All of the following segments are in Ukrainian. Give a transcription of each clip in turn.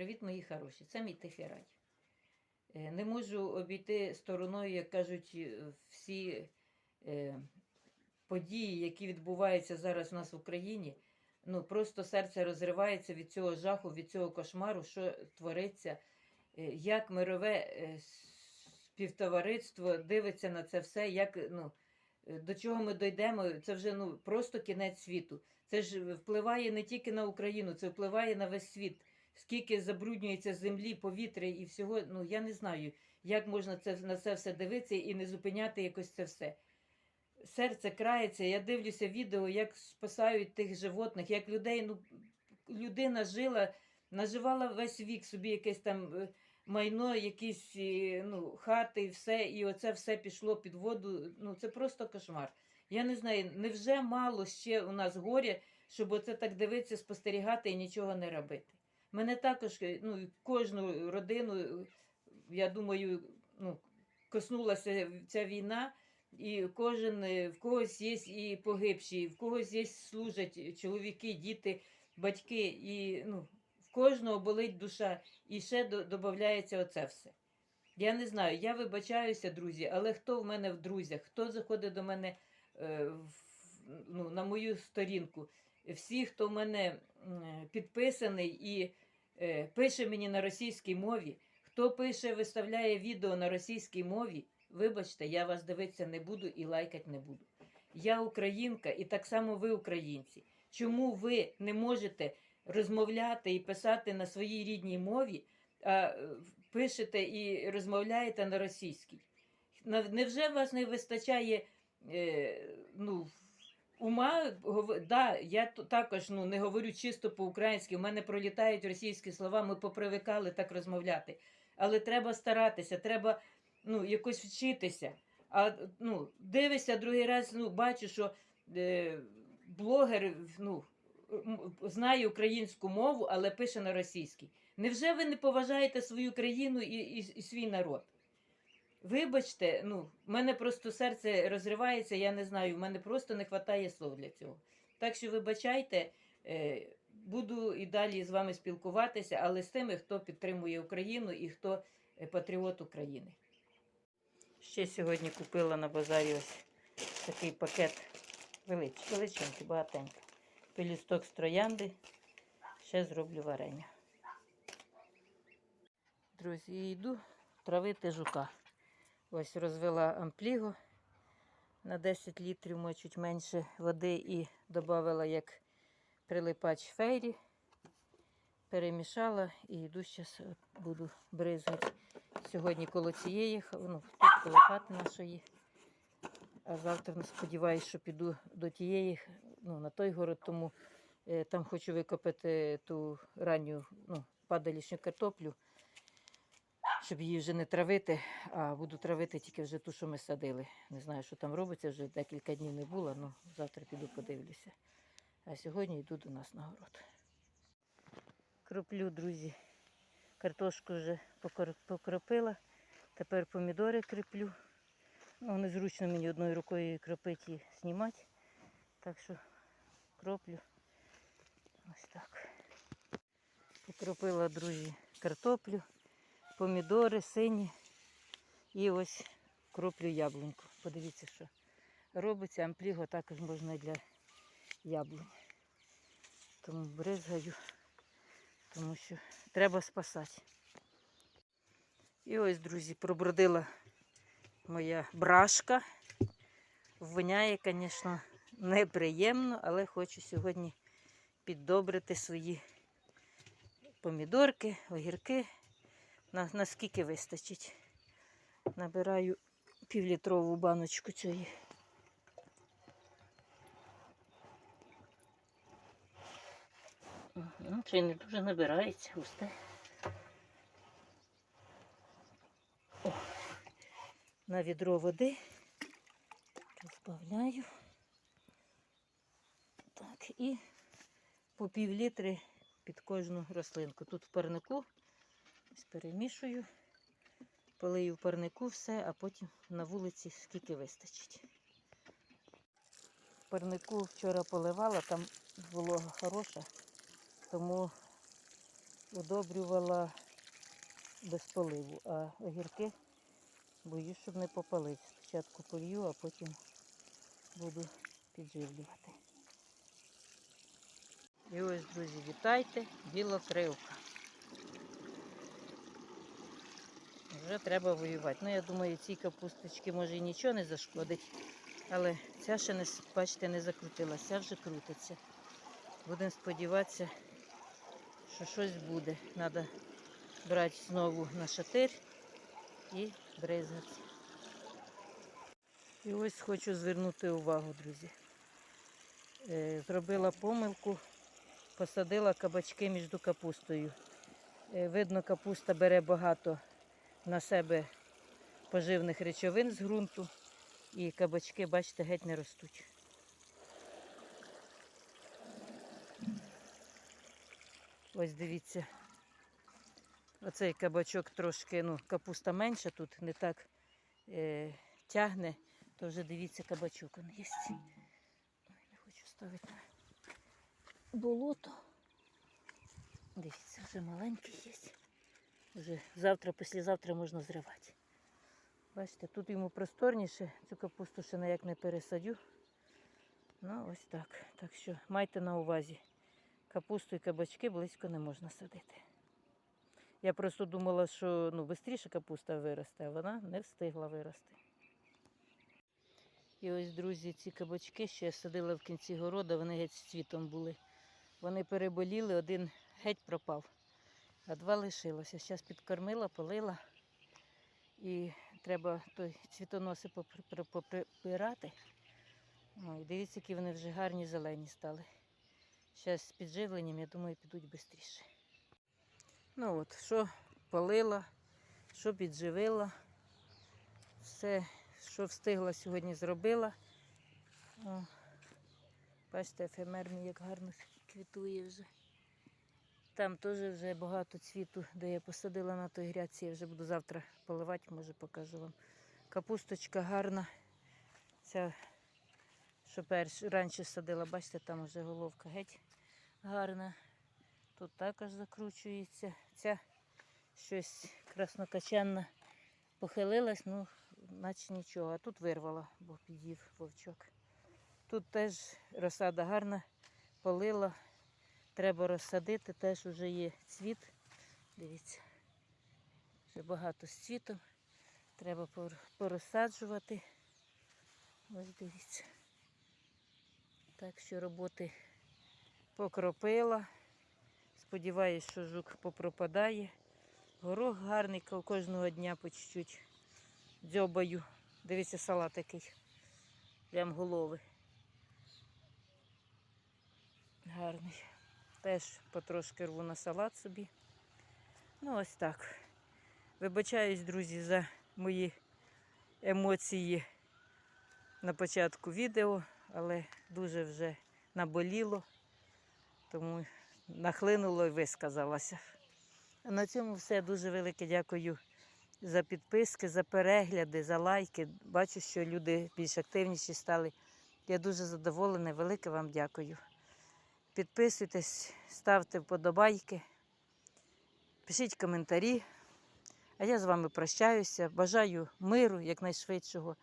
Привіт, мої хороші. Це мій тихий рай. Е, Не можу обійти стороною, як кажуть, е, всі е, події, які відбуваються зараз у нас в Україні. Ну, просто серце розривається від цього жаху, від цього кошмару, що твориться, як мирове співтовариство дивиться на це все, як, ну, до чого ми дійдемо. Це вже ну, просто кінець світу. Це ж впливає не тільки на Україну, це впливає на весь світ. Скільки забруднюється землі, повітря і всього, ну я не знаю, як можна це, на це все дивитися і не зупиняти якось це все. Серце крається, я дивлюся відео, як спасають тих животних, як людей, ну, людина жила, наживала весь вік собі якесь там е, майно, якісь е, ну, хати і все, і оце все пішло під воду. Ну, це просто кошмар. Я не знаю, невже мало ще у нас горя, щоб оце так дивитися, спостерігати і нічого не робити. Мене також, е, ну, кожну родину, е, я думаю, ну, коснулася ця війна, і кожен, е, в когось є і погибші, в когось є служать чоловіки, діти, батьки, і ну, в кожного болить душа, і ще додається оце все. Я не знаю, я вибачаюся, друзі, але хто в мене в друзях, хто заходить до мене е, ну, на мою сторінку, всі, хто в мене підписаний і пише мені на російській мові, хто пише, виставляє відео на російській мові, вибачте, я вас дивитися не буду і лайкати не буду. Я українка, і так само ви українці. Чому ви не можете розмовляти і писати на своїй рідній мові, а е, пишете і розмовляєте на російській? Невже вас не вистачає е, ну, ума? Да, я також ну, не говорю чисто по-українськи, у мене пролітають російські слова, ми попривикали так розмовляти. Але треба старатися, треба ну, якось вчитися. А ну, дивишся другий раз, ну, бачу, що е, блогер ну, знає українську мову, але пише на російській. Невже ви не поважаєте свою країну і, і, і свій народ? Вибачте, ну, в мене просто серце розривається, я не знаю, в мене просто не вистачає слов для цього. Так що вибачайте, е, буду і далі з вами спілкуватися, але з тими, хто підтримує Україну і хто е, патріот України. Ще сьогодні купила на базарі ось такий пакет велич, величенький, багатенький. Пелісток з троянди. Ще зроблю варення. Друзі, йду травити жука. Ось розвела ампліго на 10 літрів, може чуть менше води і додала як прилипач фейрі. Перемішала і йду зараз буду бризгати. Сьогодні коло цієї, ну, тут коло хати нашої. А завтра ну, сподіваюся, що піду до тієї, ну, на той город, тому е, там хочу викопати ту ранню ну, падалішню картоплю, щоб її вже не травити, а буду травити тільки вже ту, що ми садили. Не знаю, що там робиться, вже декілька днів не було, ну завтра піду подивлюся. А сьогодні йду до нас на город. Кроплю, друзі. Картошку вже покропила. Тепер помідори кріплю. Ну, незручно мені одною рукою кропити і знімати. Так що кроплю. Ось так. Покропила, друзі, картоплю, помідори сині. І ось кроплю яблуньку. Подивіться, що робиться. Ампліго також можна для яблунь. Тому бризгаю, тому що треба спасати. І ось, друзі, пробродила моя брашка. Воняє, звісно, неприємно, але хочу сьогодні піддобрити свої помідорки, огірки. На, наскільки вистачить. Набираю півлітрову баночку цієї. Угу, це не дуже набирається густе. О, на відро води розбавляю. Так, і по пів літри під кожну рослинку. Тут в парнику перемішую, полию в парнику все, а потім на вулиці скільки вистачить. Парнику вчора поливала, там волога хороша, тому удобрювала без поливу, а огірки боюсь, щоб не попалити. Спочатку полью, а потім буду підживлювати. І ось, друзі, вітайте, білокривка. Вже треба воювати. Ну, я думаю, цій капусточки може і нічого не зашкодить. Але ця ще не, бачите, не закрутилася, ця вже крутиться. Будемо сподіватися, що щось буде. Треба брати знову на шатир і бризгати. І ось хочу звернути увагу, друзі. Е, Зробила помилку, посадила кабачки між капустою. Е, Видно, капуста бере багато на себе поживних речовин з ґрунту. І кабачки, бачите, геть не ростуть. Ось дивіться. Оцей кабачок трошки, ну, капуста менша тут, не так е, тягне, то вже дивіться, кабачок он є. Ой, не хочу ставити на болото. Дивіться, вже маленький є. Вже завтра, післязавтра можна зривати. Бачите, тут йому просторніше, цю капусту ще ніяк не пересадю. Ну, ось так. Так що майте на увазі. Капусту і кабачки близько не можна садити. Я просто думала, що ну, швидше капуста виросте, а вона не встигла вирости. І ось, друзі, ці кабачки, що я садила в кінці города, вони геть з цвітом були. Вони переболіли, один геть пропав, а два лишилося. Зараз підкормила, полила. І треба той цвітоноси попри- поприбирати. Ой, дивіться, які вони вже гарні зелені стали. Зараз з підживленням, я думаю, підуть швидше. Ну от, що полила, що підживила. Все, що встигла сьогодні, зробила. О, бачите, ефемер мій як гарно квітує вже. Там теж вже багато цвіту, де я посадила на той грядці. Я вже буду завтра поливати, може покажу вам. Капусточка гарна. Ця, що перш раніше садила, бачите, там вже головка геть гарна. Тут також закручується. Ця щось краснокачанна похилилась, ну, наче нічого. А тут вирвала, бо під'їв вовчок. Тут теж розсада гарна, полила. Треба розсадити, теж вже є цвіт. Дивіться, вже багато з цвітом. Треба порозсаджувати. Ось дивіться. Так що роботи покропила. Сподіваюсь, що жук попропадає. Горох гарний, кожного дня по чуть-чуть дзьобаю. Дивіться, салат який. Прям голови. Гарний. Теж потрошки рву на салат собі. Ну, ось так. Вибачаюсь, друзі, за мої емоції на початку відео, але дуже вже наболіло, тому нахлинуло і висказалася. На цьому все. Дуже велике дякую за підписки, за перегляди, за лайки. Бачу, що люди більш активніші стали. Я дуже задоволена. Велике вам дякую. Підписуйтесь, ставте вподобайки, пишіть коментарі. А я з вами прощаюся. Бажаю миру якнайшвидшого.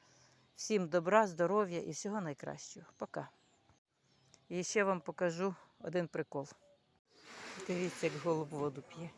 Всім добра, здоров'я і всього найкращого. Пока. І ще вам покажу один прикол. Дивіться, як голуб воду п'є.